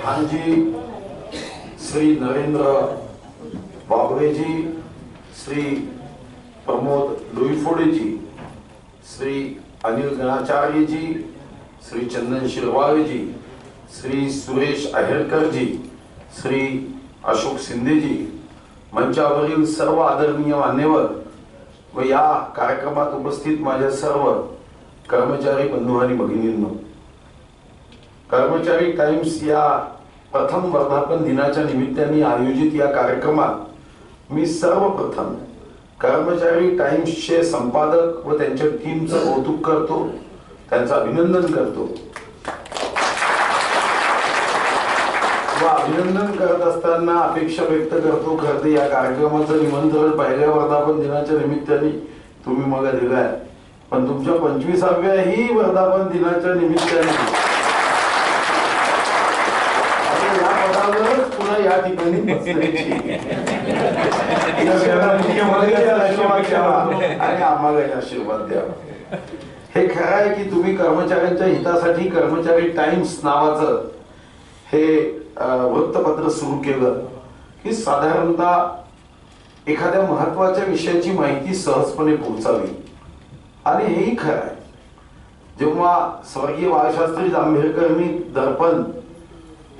प्रधानजी श्री नरेंद्र बाबरेजी श्री प्रमोद लुईफोडेजी श्री अनिल गणाचार्यजी श्री चंदन शिरवाळेजी श्री सुरेश अहेरकरजी श्री अशोक शिंदेजी मंचावरील सर्व आदरणीय मान्यवर व या कार्यक्रमात उपस्थित माझ्या सर्व कर्मचारी बंधू आणि भगिनींनो कर्मचारी टाइम्स या प्रथम वर्धापन दिनाच्या निमित्ताने आयोजित या कार्यक्रमात मी सर्वप्रथम कर्मचारी टाइम्सचे संपादक व त्यांच्या टीमचं कौतुक करतो त्यांचं अभिनंदन करतो. व अभिनंदन करत असताना अपेक्षा व्यक्त करतो खरं या कार्यक्रमाचं निमंत्रण पहिल्या वर्धापन दिनाच्या निमित्ताने तुम्ही मग दिलाय. पण तुमच्या पंचवीसाव्याही वर्धापन दिनाच्या निमित्ताने आता या पदावरच पुन्हा या ठिकाणी आणि आम्हाला आशीर्वाद द्यावा हे खरं आहे की तुम्ही कर्मचाऱ्यांच्या हितासाठी कर्मचारी टाइम्स नावाचं हे वृत्तपत्र सुरू केलं की साधारणतः एखाद्या महत्त्वाच्या विषयाची माहिती सहजपणे पोहोचावी. आणि हेही खरं आहे. जेव्हा स्वर्गीय बाळशास्त्री जांभेडकरांनी दर्पण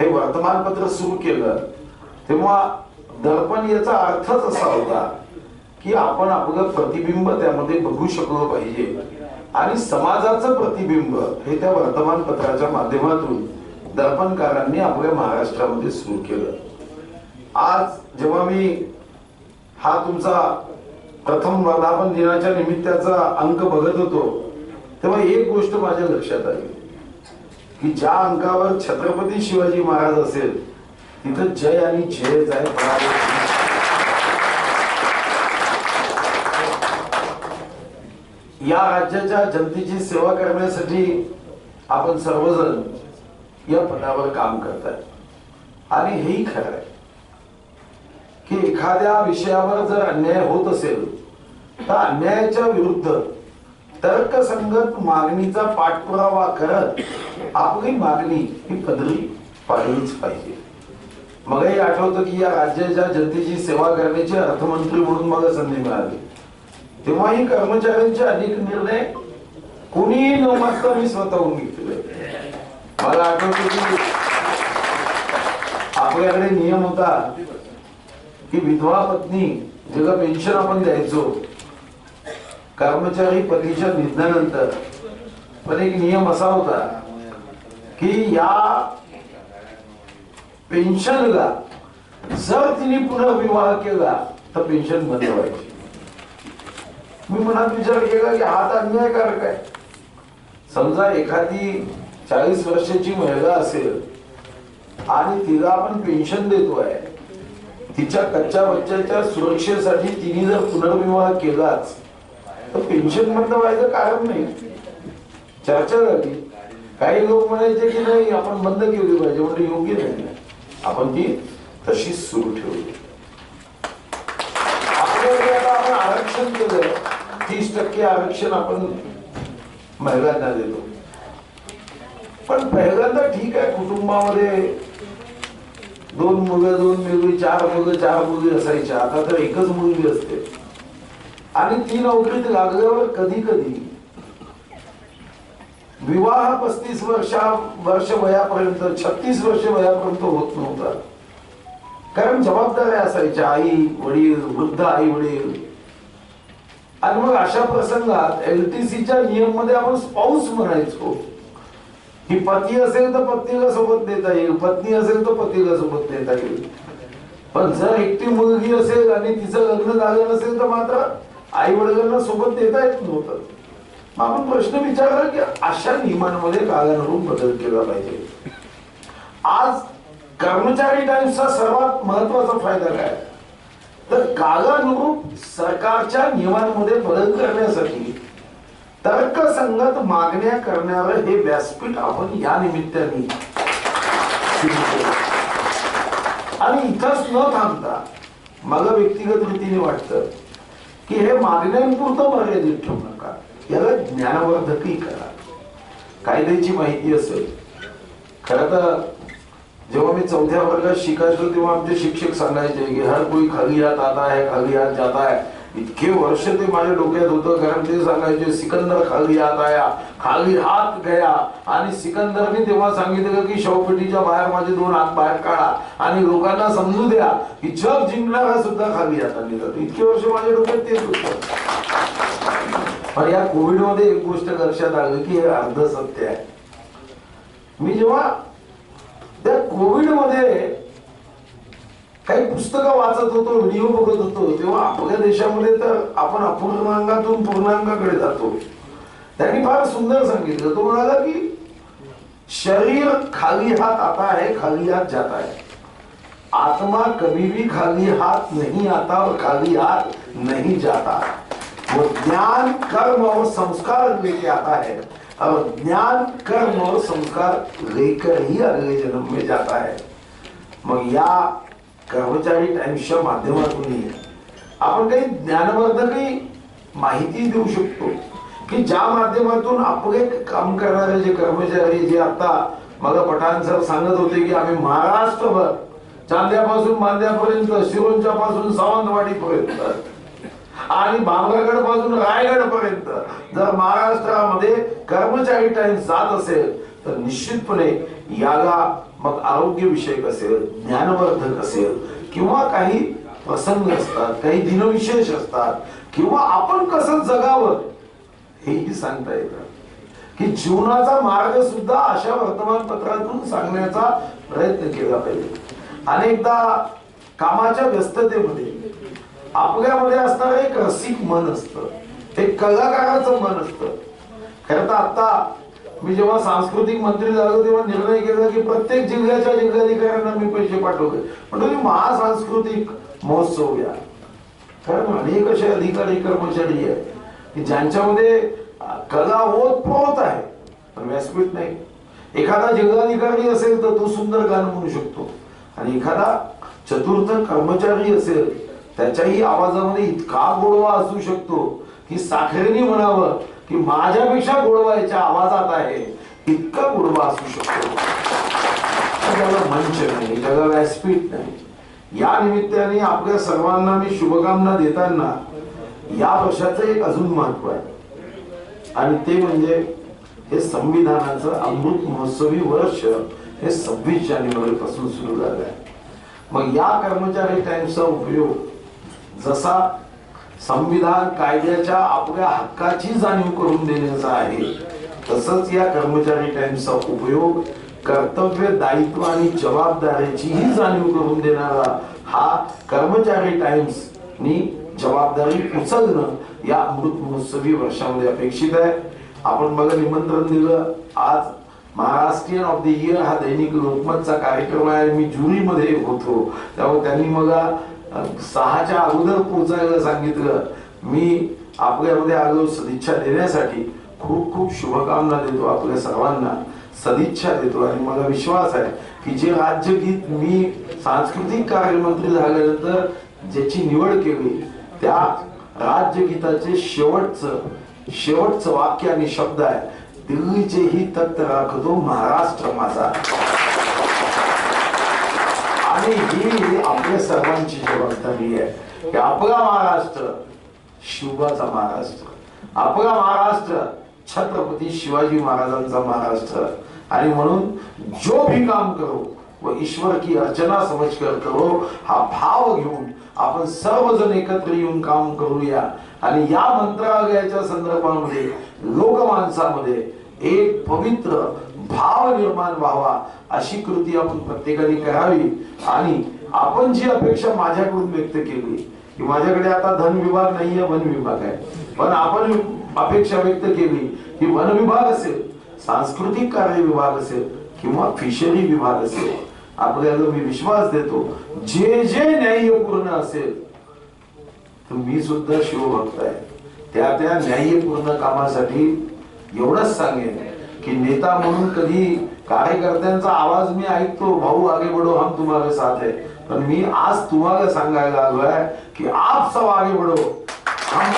हे वर्तमानपत्र सुरू केलं तेव्हा दर्पण याचा अर्थच असा होता की आपण आपलं प्रतिबिंब त्यामध्ये बघू शकलो पाहिजे. आणि समाजाचं प्रतिबिंब हे त्या वर्तमानपत्राच्या माध्यमातून दर्पणकारांनी आपल्या महाराष्ट्रामध्ये सुरू केलं. आज जेव्हा मी हा तुमचा प्रथम वर्धापन दिनाच्या निमित्ताचा अंक बघत होतो तेव्हा एक गोष्ट माझ्या लक्षात आली. की ज्या अंकावर छत्रपती शिवाजी महाराज असेल तिथं जय आणि जयच आहे या राज्याच्या जनतेची सेवा करण्यासाठी आपण सर्वजण या पदावर काम करताय आणि हेही खरं आहे की एखाद्या विषयावर जर अन्याय होत असेल तर अन्यायाच्या विरुद्ध तर्कसंगत मागणीचा पाठपुरावा करत आपली मागणी ही पदरी पाडलीच पाहिजे. मलाही आठवतं की या राज्याच्या जनतेची सेवा करण्याची अर्थमंत्री म्हणून मला संधी मिळाली. तेव्हाही कर्मचाऱ्यांचे अनेक निर्णय कोणीही न मागता मी स्वतःहून घेतले. मला आठवतं की आपल्याकडे नियम होता की विधवा पत्नी ज्याला पेन्शन आपण द्यायचो कर्मचारी पतीच्या निधनानंतर. पण एक नियम असा होता की या पेन्शनला. जर तिने पुनर्विवाह केला तर पेन्शन बंद व्हायची. मी मनात विचार केला की हा तर अन्यायकारक आहे. समजा एखादी चाळीस वर्षाची महिला असेल आणि तिला आपण पेन्शन देतोय तिच्या कच्च्या बच्च्याच्या सुरक्षेसाठी तिने जर पुनर्विवाह केलाच तर पेन्शन बंद व्हायचं कारण नाही. चर्चा झाली. काही लोक म्हणायचे की नाही आपण बंद केली पाहिजे म्हणजे योग्य नाही. आपण ती तशीच सुरू ठेवली. आपण आरक्षण केलं तीस टक्के आरक्षण आपण महिलांना देतो. पण पहिल्यांदा ठीक आहे कुटुंबामध्ये दोन मुलं दोन मुलगी चार मुलं चार मुली असायच्या. आता तर एकच मुलगी असते. आणि ती नोकरीत लागल्यावर कधी कधी विवाह पस्तीस वर्षा वर्ष वयापर्यंत छत्तीस वर्ष वयापर्यंत होत नव्हता. कारण जबाबदाऱ्या असायच्या आई वडील वृद्ध आई वडील. आणि मग अशा प्रसंगात एलटीसीच्या नियममध्ये आपण स्पाऊस म्हणायचो. ही पती असेल तर पत्नीला सोबत देता येईल पत्नी असेल तर पतीला सोबत देता येईल. पण जर एकटी मुलगी असेल आणि तिचं लग्न झालं नसेल तर मात्र आई वडिलांना सोबत देता येत नव्हतं. आपण प्रश्न विचारला की अशा नियमांमध्ये कालानुरूप बदल केला पाहिजे. आज कर्मचारी टाइम्सचा सर्वात महत्त्वाचा फायदा काय? तर कालानुरूप सरकारच्या नियमांमध्ये बदल करण्यासाठी तर्कसंगत मागण्या करणारं हे व्यासपीठ आपण या निमित्ताने आणि इथंच न थांबता मला व्यक्तिगत रीतीने वाटतं की हे मागण्यांपुरतं मर्यादित ठेवू नका. याला ज्ञानवर्धकही करा. कायद्याची माहिती असेल. खरं तर जेव्हा मी चौथ्या वर्गात शिकायचो तेव्हा आमचे शिक्षक सांगायचे की हर कोई खाली हात आता है खाली हात जाता आहे इतके वर्ष ते माझ्या डोक्यात होतं कारण ते सांगायचे सिकंदर खाली हात आया खाली हात गया. आणि सिकंदरने तेव्हा सांगितलं की शवपेटीच्या बाहेर माझे दोन हात बाहेर काढा आणि लोकांना समजू द्या की जग जिंकणारा सुद्धा खाली हाताने जातो. इतके वर्ष माझ्या डोक्यात तेच होतं. पण या कोविडमध्ये एक गोष्ट लक्षात आलं की हे अर्ध सत्य आहे. मी जेव्हा त्या कोविडमध्ये काही पुस्तकं वाचत होतो व्हिडिओ बघत होतो तेव्हा आपल्या देशामध्ये तर आपण अपूर्णांगातून पूर्णांगाकडे जातो. त्यांनी फार सुंदर सांगितलं. तो म्हणाला की शरीर खाली हात आता है खाली हात जाता है आत्मा कभी भी खाली हाथ नहीं आता और खाली हाथ नहीं जाता वो ज्ञान कर्म और संस्कार लेके आता है। और ज्ञान कर्म और संस्कार लेकर ही अगले जन्म में जाता है। मग या कर्मचारी टाइम्सच्या माध्यमातूनही आपण काही ज्ञानवर्धकही माहिती देऊ शकतो की ज्या माध्यमातून आपले काम करणारे जे कर्मचारी जे आता मला पठाण सर सांगत होते की आम्ही महाराष्ट्रभर चांद्यापासून मांद्यापर्यंत शिरोंच्या पासून सावंतवाडीपर्यंत आणि भामरागडपासून रायगड पर्यंत. जर महाराष्ट्रामध्ये कर्मचारी ट्रेन जात असेल तर निश्चितपणे याला मग आरोग्य विषयक असेल ज्ञानवर्धक असेल किंवा काही प्रसंग असतात काही दिनविशेष असतात किंवा आपण कसं जगावं हेही सांगता येतं. की जीवनाचा मार्ग सुद्धा अशा वर्तमानपत्रातून सांगण्याचा प्रयत्न केला पाहिजे. अनेकदा कामाच्या व्यस्ततेमध्ये आपल्यामध्ये असणार एक रसिक मन असतं. एक कलाकाराचं मन असतं. खरं तर आता मी जेव्हा सांस्कृतिक मंत्री झालो तेव्हा निर्णय केला की प्रत्येक जिल्ह्याच्या जिल्हाधिकाऱ्यांना मी पैसे पाठवले. पण तुम्ही महासांस्कृतिक महोत्सव घ्या कारण अनेक असे अधिकारी कर्मचारी आहेत की ज्यांच्यामध्ये कला ओतप्रोत आहे पण व्यासपीठ नाही. एखादा जिल्हाधिकारी असेल तर तो सुंदर गाणं म्हणू शकतो. आणि एखादा चतुर्थ कर्मचारी असेल त्याच्याही आवाजामध्ये इतका गोडवा असू शकतो की साखरेने म्हणावं की माझ्यापेक्षा गोडवा याच्या आवाजात आहे इतका गोडवा असू शकतो. त्याला मंच नाही त्याला व्यासपीठ नाही. या निमित्ताने आपल्या सर्वांना मी शुभकामना देताना या वर्षाचं एक अजून महत्त्व आहे. आणि ते म्हणजे हे संविधानाचं अमृत महोत्सवी वर्ष हे सव्वीस जानेवारी पासून सुरू झालं आहे मग या कर्मचारी टाइम्सचा उपयोग जसा संविधान कायद्याच्या आपल्या हक्काची जाणीव करून देण्याचा आहे तसंच या कर्मचारी टाइमचा उपयोग कर्तव्य दायित्व आणि जबाबदारीचीही जाणीव करून देणारा हा कर्मचारी टाइम्स नी जबाबदारी उचलणं या अमृत महोत्सवी वर्षामध्ये अपेक्षित आहे. आपण मला निमंत्रण दिलं. आज महाराष्ट्रीयन ऑफ द इयर हा दैनिक लोकमतचा कार्यक्रम आहे. मी ज्युरीमध्ये होतो. त्यामुळे त्यांनी मला सहाच्या अगोदर पोहोचायला सांगितलं. मी आपल्यामध्ये आलो सदिच्छा देण्यासाठी खूप खूप शुभकामना देतो आपल्या सर्वांना. सदिच्छा देतो आणि मला विश्वास आहे की जे राज्यगीत मी सांस्कृतिक कार्यमंत्री झाल्यानंतर ज्याची निवड केली त्या राज्यगीताचे शेवटचं शेवटचं वाक्य आणि शब्द आहे दिल्लीचे ही तख्त राखतो महाराष्ट्र माझा. आणि ही आपल्या सर्वांची जबाबदारी आहे की आपला महाराष्ट्र शिवबाचा महाराष्ट्र. आपला महाराष्ट्र छत्रपती शिवाजी महाराजांचा महाराष्ट्र. आणि म्हणून जो भी काम करो व ईश्वर की अर्चना समजकर करो हा भाव घेऊन आपण सर्वजण एकत्र येऊन काम करूया. आणि या मंत्रालयाच्या संदर्भामध्ये लोकमानसामध्ये एक पवित्र भाव निर्माण व्हावा अशी कृती आपण प्रत्येकाने करावी. आणि आपण जी अपेक्षा माझ्याकडून व्यक्त केली की माझ्याकडे आता धन विभाग नाहीये वन विभाग आहे. पण आपण अपेक्षा व्यक्त केली की वन विभाग असेल सांस्कृतिक कार्य विभाग असेल किंवा फिशरी विभाग असेल आपल्याला मी विश्वास देतो जे जे न्यायपूर्ण असेल तर मी सुद्धा शिवभक्त आहे. त्या त्या न्यायपूर्ण कामासाठी एवढंच सांगेन. की नेता म्हणून कधी कार्यकर्त्यांचा आवाज मी ऐकतो भाऊ आगे बढो हम तुम्हाला साथ है. पण मी आज तुम्हाला सांगायला आलो आहे की आप सब आगे बढो. हम